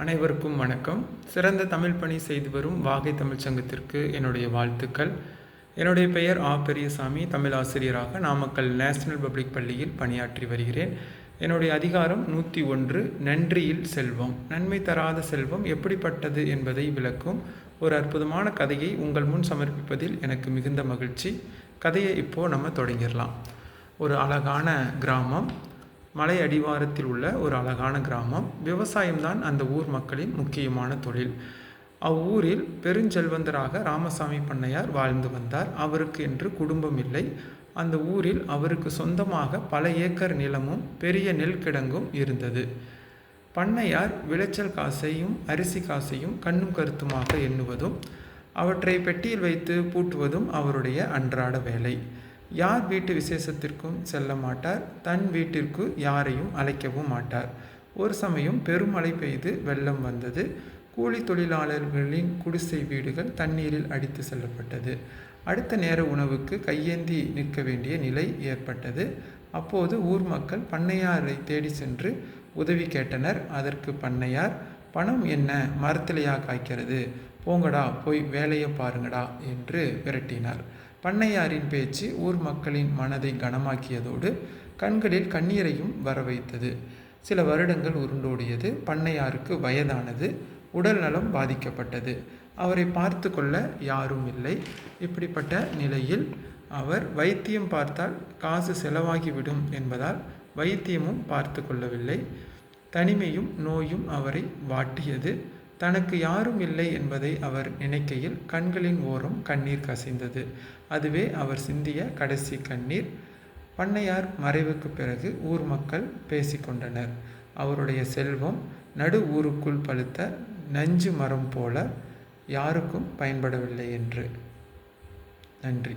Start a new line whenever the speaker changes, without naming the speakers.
அனைவருக்கும் வணக்கம். சிறந்த தமிழ் பணி செய்து வரும் வாகை தமிழ்ச் சங்கத்திற்கு என்னுடைய வாழ்த்துக்கள். என்னுடைய பெயர் ஆ. பெரியசாமி. தமிழ் ஆசிரியராக நாமக்கல் நேஷனல் பப்ளிக் பள்ளியில் பணியாற்றி வருகிறேன். என்னுடைய அதிகாரம் நூற்றி ஒன்று நன்றியில் செல்வம். நன்மை தராத செல்வம் எப்படிப்பட்டது என்பதை விளக்கும் ஒரு அற்புதமான கதையை உங்கள் முன் சமர்ப்பிப்பதில் எனக்கு மிகுந்த மகிழ்ச்சி. கதையை இப்போது நம்ம தொடங்கிடலாம். ஒரு அழகான கிராமம். மலை அடிவாரத்தில் உள்ள ஒரு அழகான கிராமம். விவசாயம்தான் அந்த ஊர் மக்களின் முக்கியமான தொழில். அவ்வூரில் பெருஞ்செல்வந்தராக ராமசாமி பண்ணையார் வாழ்ந்து வந்தார். அவருக்கு என்று குடும்பம் இல்லை. அந்த ஊரில் அவருக்கு சொந்தமாக பல ஏக்கர் நிலமும் பெரிய நெல் கிடங்கும் இருந்தது. பண்ணையார் விளைச்சல் காசையும் அரிசி காசையும் கண்ணும் கருத்துமாக எண்ணுவதும் அவற்றை பெட்டியில் வைத்து பூட்டுவதும் அவருடைய அன்றாட வேலை. யார் வீட்டு விசேஷத்திற்கும் செல்ல மாட்டார் தன் வீட்டிற்கு யாரையும் அழைக்கவும் மாட்டார். ஒரு சமயம் பெருமழை பெய்து வெள்ளம் வந்தது. கூலி தொழிலாளர்களின் குடிசை வீடுகள் தண்ணீரில் அடித்து செல்லப்பட்டது. அடுத்த நேர உணவுக்கு கையேந்தி நிற்க வேண்டிய நிலை ஏற்பட்டது. அப்போது ஊர் மக்கள் பண்ணையாரை தேடி சென்று உதவி கேட்டனர். அதற்கு பண்ணையார் பணம் என்ன மரத்திலையா காய்க்கிறது? போங்கடா போய் வேலையை பாருங்கடா என்று விரட்டினார். பண்ணையாரின் பேச்சு ஊர் மக்களின் மனதை கனமாக்கியதோடு கண்களில் கண்ணீரையும் வர வைத்தது சில வருடங்கள் உருண்டோடியது. பண்ணையாருக்கு வயதானது. உடல் நலம் பாதிக்கப்பட்டது. அவரை பார்த்து கொள்ள யாரும் இல்லை. இப்படிப்பட்ட நிலையில் அவர் வைத்தியம் பார்த்தால் காசு செலவாகிவிடும் என்பதால் வைத்தியமும் பார்த்து கொள்ளவில்லை தனிமையும் நோயும் அவரை வாட்டியது. தனக்கு யாரும் இல்லை என்பதை அவர் நினைக்கையில் கண்களின் ஓரம் கண்ணீர் கசிந்தது. அதுவே அவர் சிந்திய கடைசி கண்ணீர். பண்ணையார் மறைவுக்கு பிறகு ஊர் மக்கள் பேசிக்கொண்டனர் அவருடைய செல்வம் நடு ஊருக்குள் பழுத்த நஞ்சு மரம் போல யாருக்கும் பயன்படவில்லை என்று. நன்றி.